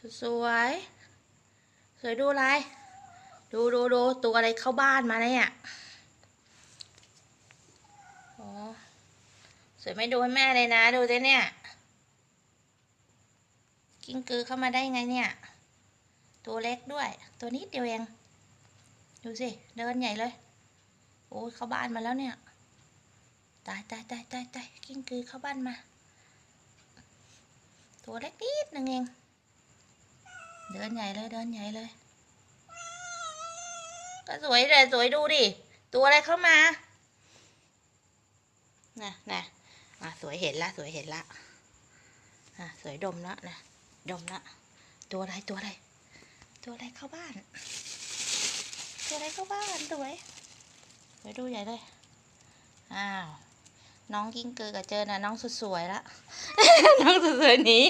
สวยสวยดูอะไร ดูดูดูตัวอะไรเข้าบ้านมาเนี่ยโอ้สวยไม่ดูให้แม่เลยนะ ดูสิเนี่ย กิ้งกือเข้ามาได้ไงเนี่ย ตัวเล็กด้วย ตัวนิดเดียวเอง ดูสิ เดินใหญ่เลย โอ้เข้าบ้านมาแล้วเนี่ย ตายตายตายตายตายกิ้งกือเข้าบ้านมา ตัวเล็กนิดนึงเอง เดินใหญ่เลยเดินใหญ่เลย ก็สวยเลยสวยดูดิ ตัวอะไรเข้ามาน่ะน่ะอะสวยเห็นละสวยเห็นละอะสวยดมละนะดมละตัวอะไรตัวอะไรตัวอะไรเข้าบ้าน ตัวอะไรเข้าบ้านสวยสวยดูใหญ่เลยอ้าวน้องกิ้งกือกับเจอนะน้องสุดสวยละ น้องสุดสวยหนี